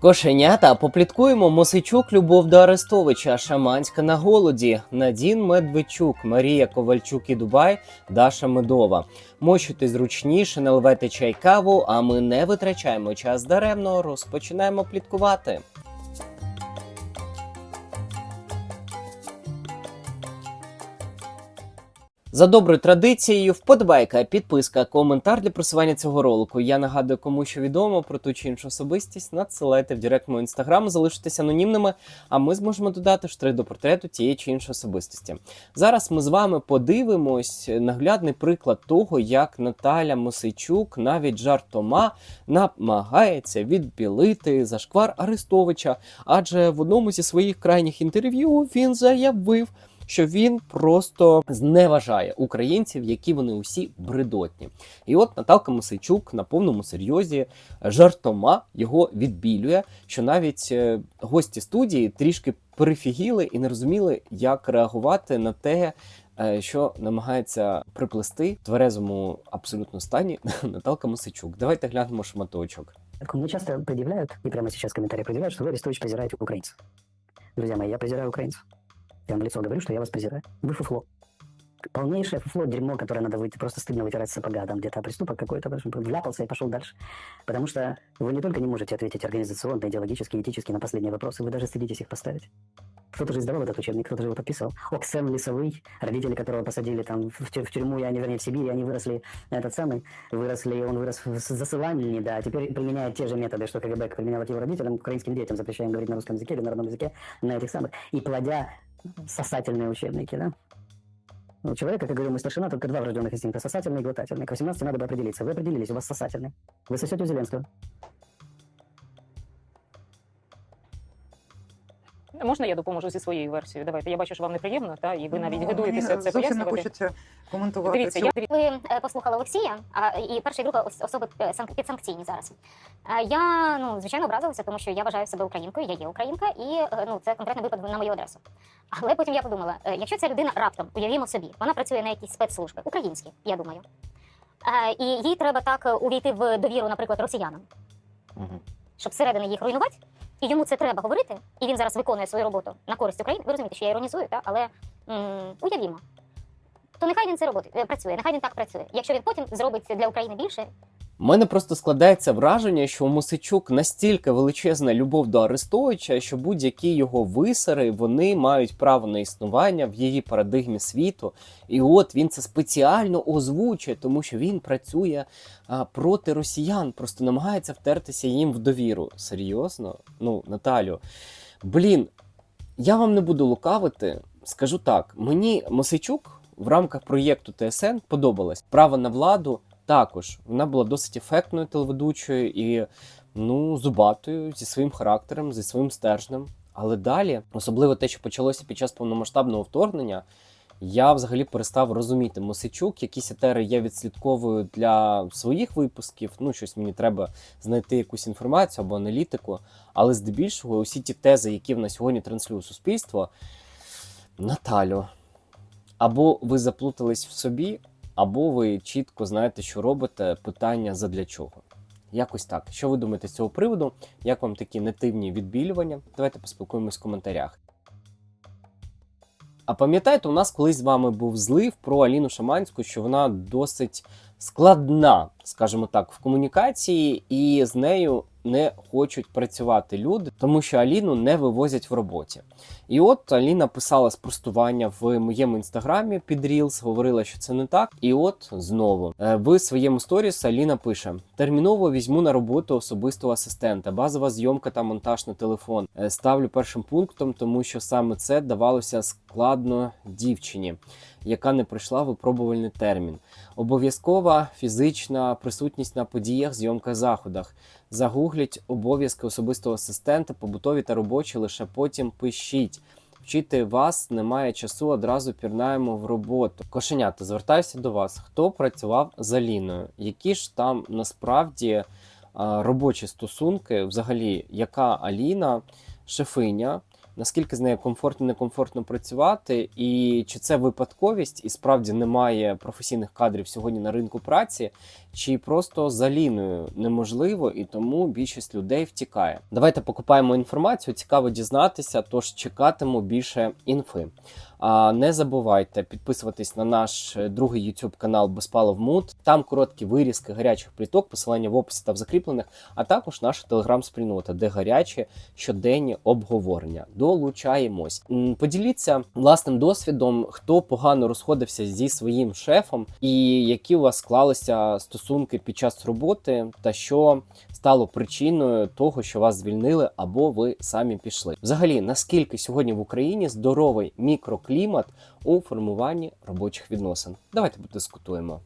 Кошенята попліткуємо Мосичук Любов до Арестовича, Шаманська на голоді, Надін Медведчук, Марія Ковальчук і Дубай, Даша Медова. Мочуйте зручніше, наливайте чай каву, а ми не витрачаємо час даремно, розпочинаємо пліткувати. За доброю традицією, вподобайка, підписка, коментар для просування цього ролику. Я нагадую, кому що відомо про ту чи іншу особистість, надсилайте в директ мого інстаграм, залишитися анонімними, а ми зможемо додати штрих до портрету тієї чи іншої особистості. Зараз ми з вами подивимось наглядний приклад того, як Наталя Мосичук навіть жартома намагається відбілити зашквар Арестовича, адже в одному зі своїх крайніх інтерв'ю він заявив що він просто зневажає українців, які вони усі бредотні. І от Наталка Мосейчук на повному серйозі жартома його відбілює, що навіть е, гості студії трішки перефігіли і не розуміли, як реагувати на те. е, Що намагається приплести в тверезому абсолютно стані Наталка Мосичук. Давайте глянемо шматочок. Мне часто предъявляют, и прямо сейчас в комментариях предъявляют, что вы, Арестович, презираете украинцев. Друзья мои, я презираю украинцев. Вам в лицо говорю, что я вас презираю. Вы фуфло. Полнейшее фуфло, дерьмо, которое надо выйти, просто стыдно вытирать сапога, там где-то преступок какой-то, вляпался и пошел дальше. Потому что вы не только не можете ответить организационно, идеологически, этически на последние вопросы, вы даже стыдитесь их поставить. Кто-то же издавал этот учебник, кто-то же его подписал. Оксен Лисовый, родители которого посадили там в, тю- в тюрьму, и они, вернее, в Сибири, они выросли, этот самый, выросли, он вырос в засылании, да, теперь применяет те же методы, что КГБ применял его родителям, украинским детям, запрещаем говорить на русском языке или на родном языке, на этих самых, и плодя сосательные учебники, да. У человека, как говорил мой старшина, только два врожденных инстинкта, сосательный и глотательный. К 18 надо бы определиться. Вы определились, у вас сосательный. Вы сосете у Зеленского. Можна я допоможу зі своєю версією? Давайте. Я бачу, що вам неприємно, та і ви навіть Ну, годуєтеся це зовсім не хочеться коментувати. Дивіться, цю я Ви е, послухали Олексія, а і перша і друга особи е, санк- підсанкційні зараз. Е, Я ну звичайно образилася, тому що я вважаю себе українкою, я є українка, і ну це конкретний випадок на мою адресу. Але потім я подумала: якщо ця людина раптом, уявімо собі, вона працює на якійсь спецслужбі, українські, я думаю. І їй треба так увійти в довіру, наприклад, росіянам, Мгм. щоб зсередини їх руйнувати. І йому це треба говорити, і він зараз виконує свою роботу на користь України. Ви розумієте, що я іронізую, та? але м, уявімо. То нехай він це робить, е, працює, нехай він так працює. Якщо він потім зробить для України більше, У мене просто складається враження, що у Мосичук настільки величезна любов до Арестовича, що будь-які його висари вони мають право на існування в її парадигмі світу. І от він це спеціально озвучує, тому що він працює а, проти росіян, просто намагається втертися їм в довіру. Серйозно? Ну, Наталю, блін, я вам не буду лукавити. Скажу так: мені Мосичук в рамках проєкту ТСН подобалось право на владу. Також вона була досить ефектною телеведучою і ну зубатою зі своїм характером, зі своїм стержнем. Але далі, особливо те, що почалося під час повномасштабного вторгнення, я взагалі перестав розуміти Мосичук. Якісь етери я відслідковую для своїх випусків. Ну, щось мені треба знайти якусь інформацію або аналітику. Але здебільшого, усі ті тези, які в нас сьогодні транслює суспільство, Наталю, або ви заплутались в собі, або ви чітко знаєте, що робите, питання задля чого. Якось так. Що ви думаєте з цього приводу? Як вам такі нативні відбілювання? Давайте поспілкуємось в коментарях. А пам'ятаєте, у нас колись з вами був злив про Аліну Шаманську, що вона досить складна, скажімо так, в комунікації, і з нею не хочуть працювати люди, тому що Аліну не вивозять в роботі. І от Аліна писала спростування в моєму інстаграмі під Reels, говорила, що це не так. І от знову Е, в своєму сторіс Аліна пише: терміново візьму на роботу особистого асистента, базова зйомка та монтаж на телефон. Е, Ставлю першим пунктом, тому що саме це давалося складно дівчині, яка не пройшла випробувальний термін. Обов'язкова фізична присутність на подіях, зйомках, заходах. Загугліть обов'язки особистого асистента, побутові та робочі, лише потім пишіть. Вчити вас немає часу, одразу пірнаємо в роботу. Кошенята, звертаюся до вас. Хто працював з Аліною? Які ж там насправді робочі стосунки? Взагалі, яка Аліна, шефиня, наскільки з нею комфортно некомфортно працювати, і чи це випадковість, і справді немає професійних кадрів сьогодні на ринку праці, чи просто за ліною неможливо, і тому більшість людей втікає. Давайте покупаємо інформацію, цікаво дізнатися, тож чекатиму більше інфи. А не забувайте підписуватись на наш другий YouTube канал Безпалов Муд. Там короткі вирізки гарячих пліток, посилання в описі та в закріплених, а також наша телеграм-спільнота, де гарячі щоденні обговорення. Долучаємось. Поділіться власним досвідом, хто погано розходився зі своїм шефом, і які у вас склалися стосунки під час роботи, та що стало причиною того, що вас звільнили або ви самі пішли. Взагалі, наскільки сьогодні в Україні здоровий мікроклімат у формуванні робочих відносин? Давайте подискутуємо.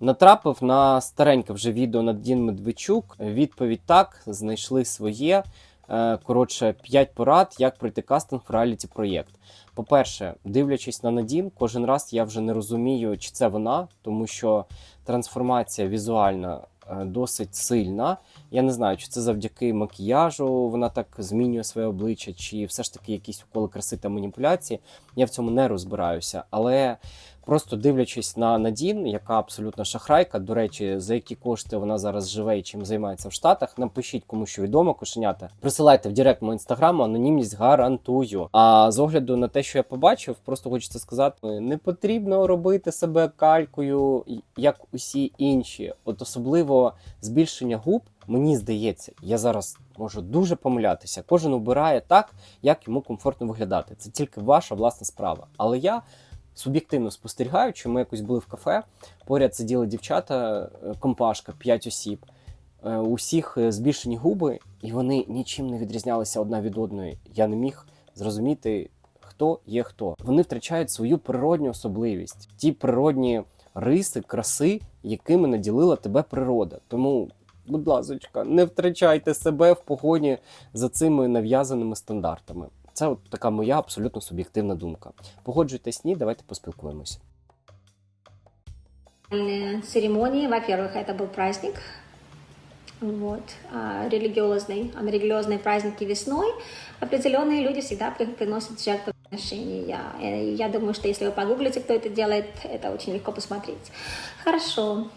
Натрапив на стареньке вже відео Надін Медведчук. Відповідь так, знайшли своє. Е, Коротше, 5 порад, як пройти кастинг в реаліті проєкт. По-перше, дивлячись на Надін, кожен раз я вже не розумію, чи це вона, тому що трансформація візуальна е, досить сильна. Я не знаю, чи це завдяки макіяжу вона так змінює своє обличчя, чи все ж таки якісь уколи краси та маніпуляції. Я в цьому не розбираюся. Але просто дивлячись на Надін, яка абсолютно шахрайка. До речі, за які кошти вона зараз живе і чим займається в Штатах. Напишіть кому що відомо, кошенята. Присилайте в директ мого інстаграму, анонімність гарантую. А з огляду на те, що я побачив, просто хочеться сказати: не потрібно робити себе калькою, як усі інші. От особливо збільшення губ. Мені здається, я зараз можу дуже помилятися. Кожен обирає так, як йому комфортно виглядати. Це тільки ваша власна справа. Але я суб'єктивно спостерігаючи, ми якось були в кафе, поряд сиділи дівчата, е, компашка, 5 осіб. Е, У всіх е, збільшені губи, і вони нічим не відрізнялися одна від одної. Я не міг зрозуміти, хто є хто. Вони втрачають свою природню особливість, ті природні риси, краси, якими наділила тебе природа. Тому, будь ласочка, не втрачайте себе в погоні за цими нав'язаними стандартами. Це от така моя абсолютно суб'єктивна думка. Погоджуйтесь, ні, давайте поспілкуємося. Э, церемонии. Во-первых, это был праздник, вот, а, религиозный. А на религиозные праздники весной определенные люди всегда при- приносят жертвоприношения. Э, Я думаю, что если вы погуглите, кто это делает, это очень легко посмотреть. Хорошо.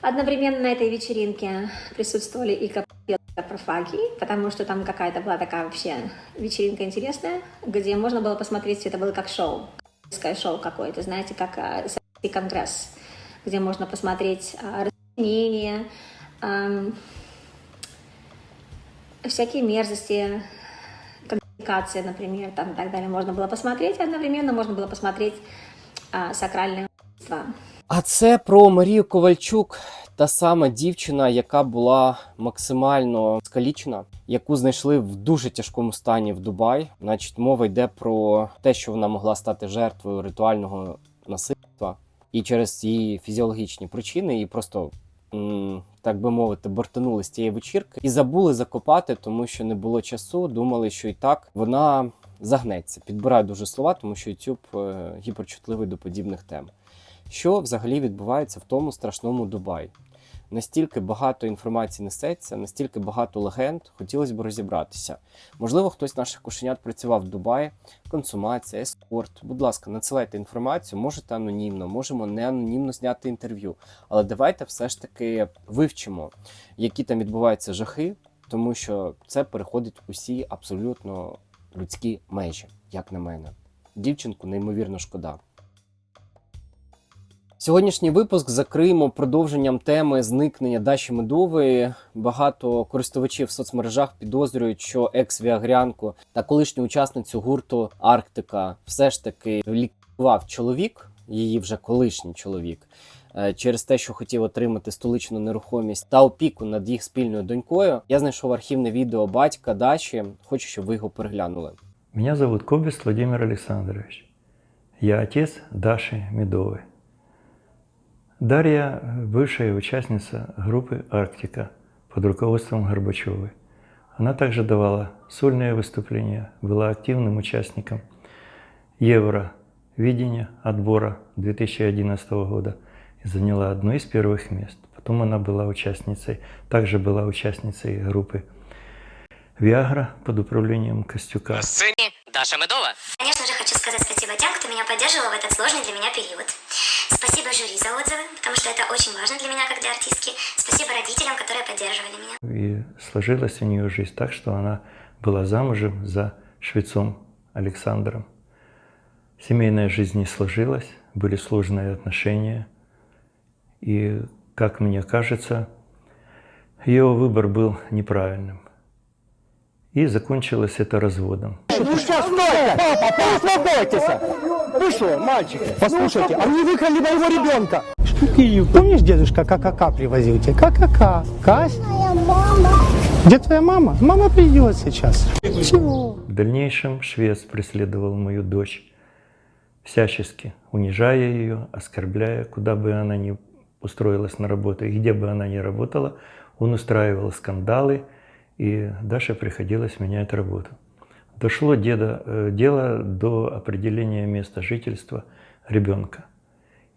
Одновременно на этой вечеринке присутствовали и профаги, потому что там какая-то была такая вообще вечеринка интересная, где можно было посмотреть, это было как шоу, комическое шоу какое-то, знаете, как а, и конгресс, где можно посмотреть а, расчленения, ам, всякие мерзости, коммуникация, например, там и так далее. Можно было посмотреть, одновременно можно было посмотреть а, сакральное убийство. А це про Марію Ковальчук, та сама дівчина, яка була максимально скалічена, яку знайшли в дуже тяжкому стані в Дубай. Значить, мова йде про те, що вона могла стати жертвою ритуального насильства, і через її фізіологічні причини її просто. Так би мовити, бортанули з цієї вечірки і забули закопати, тому що не було часу. Думали, що і так вона загнеться. Підбираю дуже слова, тому що YouTube е, гіперчутливий до подібних тем що взагалі відбувається в тому страшному Дубаї. Настільки багато інформації несеться, настільки багато легенд, хотілося б розібратися. Можливо, хтось з наших кошенят працював в Дубаї, консумація, ескорт. Будь ласка, надсилайте інформацію, можете анонімно, можемо не анонімно зняти інтерв'ю. Але давайте все ж таки вивчимо, які там відбуваються жахи, тому що це переходить усі абсолютно людські межі, як на мене. Дівчинку неймовірно шкода. Сьогоднішній випуск закриємо продовженням теми зникнення Даші Медової. Багато користувачів в соцмережах підозрюють, що екс-віагрянку та колишню учасницю гурту Арктика все ж таки лікував чоловік, її вже колишній чоловік, е, через те, що хотів отримати столичну нерухомість та опіку над їх спільною донькою. Я знайшов архівне відео батька Даші. Хочу, щоб ви його переглянули. Меня зовут Кобест Владимир Александрович. Я отец Даши Медовой. Дарья – бывшая участница группы «Арктика» под руководством Горбачевой. Она также давала сольные выступления, была активным участником Евровидения отбора 2011 года и заняла одно из первых мест. Потом она была участницей, также была участницей группы Виагра под управлением Костюка. На сцене Даша Медова. Конечно же, хочу сказать спасибо тем, кто меня поддерживал в этот сложный для меня период. Спасибо жюри за отзывы, потому что это очень важно для меня, как для артистки. Спасибо родителям, которые поддерживали меня. И сложилась у нее жизнь так, что она была замужем за швецом Александром. Семейная жизнь не сложилась, были сложные отношения. И, как мне кажется, ее выбор был неправильным. И закончилось это разводом. Ну сейчас, стойте! Папа, успокойтесь! Вы что, мальчики? Послушайте, они выкрали моего ребенка! Что ты, помнишь, дедушка ККК привозил тебе? ККК. Кась? Где твоя мама? Мама придет сейчас. Чего? В дальнейшем швец преследовал мою дочь, всячески унижая ее, оскорбляя, куда бы она ни устроилась на работу и где бы она ни работала, он устраивал скандалы, и Даше приходилось менять работу. Дошло деда, э, дело до определения места жительства ребенка.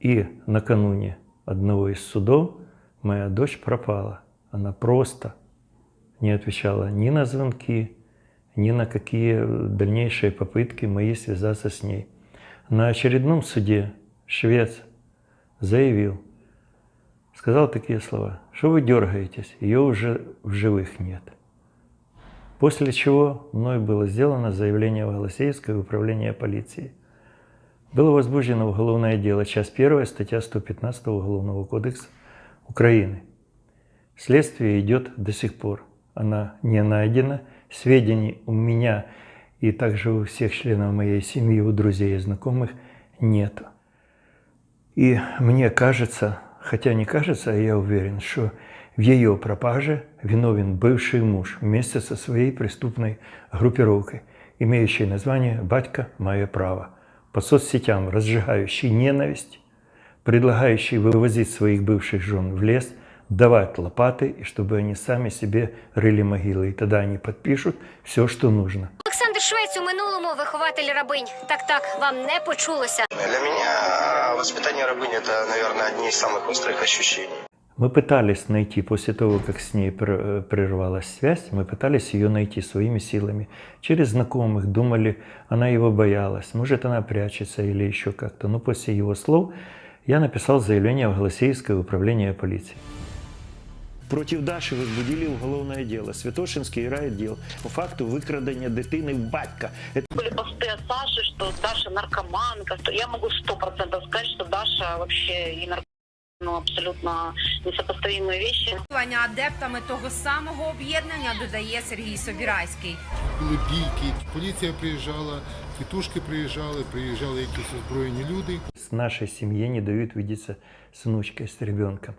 И накануне одного из судов моя дочь пропала. Она просто не отвечала ни на звонки, ни на какие дальнейшие попытки мои связаться с ней. На очередном суде швец заявил, сказал такие слова, что вы дергаетесь, ее уже в живых нет. После чего мной было сделано заявление в Голосеевское управление полиции. Было возбуждено уголовное дело, часть 1, статья 115 Уголовного кодекса Украины. Следствие идет до сих пор. Она не найдена. Сведений у меня и также у всех членов моей семьи, у друзей и знакомых нет. И мне кажется, хотя не кажется, а я уверен, что в ее пропаже виновен бывший муж вместе со своей преступной группировкой, имеющей название «Батька. Мое право», по соцсетям разжигающий ненависть, предлагающий вывозить своих бывших жен в лес, давать лопаты, и чтобы они сами себе рыли могилы. И тогда они подпишут все, что нужно. Олександр Швець у минулому вихователь рабинь. Так, так, вам не почулося. Для меня воспитание рабыни это, наверное, одни из самых острых ощущений. Мы пытались найти, после того, как с ней пр- э, прервалась связь, мы пытались ее найти своими силами. Через знакомых думали, она его боялась, может, она прячется или еще как-то. Но после его слов я написал заявление в Голосеевское управление полиции. Против Даши возбудили уголовное дело. Святошинский райотдел по факту викрадення дитини в батька. были посты от Саши, что Даша наркоманка. что Я могу сто процентов сказать, что Даша вообще и наркоманка. Ну, абсолютно несопоставимые вещи. Адептами того самого об'єднання додає Сергій Собірайський. Були бійки, поліція приїжджала, тітушки приїжджали, приїжджали якісь озброєні люди. С нашей семье не дают видеться с внучкой, с ребенком.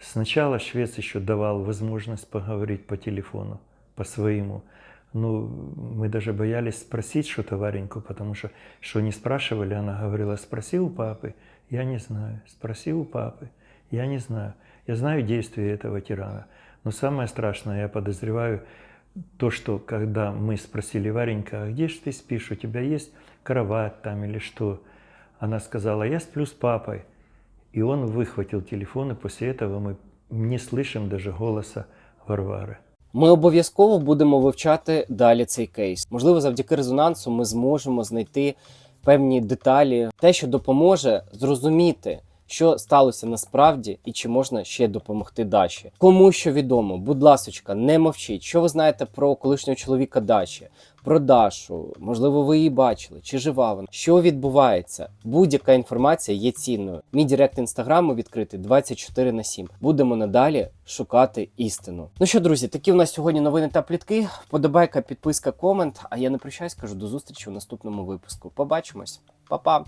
Сначала швец еще давал возможность поговорить по телефону, по своему. Ну, мы даже боялись спросить что-то Вареньку, потому что, что не спрашивали, она говорила, спроси у папы, я не знаю, спроси у папы, я не знаю. Я знаю действия этого тирана. Но самое страшное, я подозреваю, то, что когда мы спросили Варенька, а где же ты спишь, у тебя есть кровать там или что? Она сказала, я сплю с папой. И он выхватил телефон, и после этого мы не слышим даже голоса Варвары. Ми обов'язково будемо вивчати далі цей кейс. Можливо, завдяки резонансу ми зможемо знайти певні деталі, те, що допоможе зрозуміти, що сталося насправді і чи можна ще допомогти Даші. Кому що відомо, будь ласочка, не мовчіть. Що ви знаєте про колишнього чоловіка Даші, про Дашу? Можливо, ви її бачили, чи жива вона? Що відбувається? Будь-яка інформація є цінною. Мій директ інстаграму відкритий 24 на 7. Будемо надалі шукати істину. Ну що, друзі, такі у нас сьогодні новини та плітки. Вподобайка, підписка, комент. А я не прощаюсь, кажу до зустрічі у наступному випуску. Побачимось, Па-па!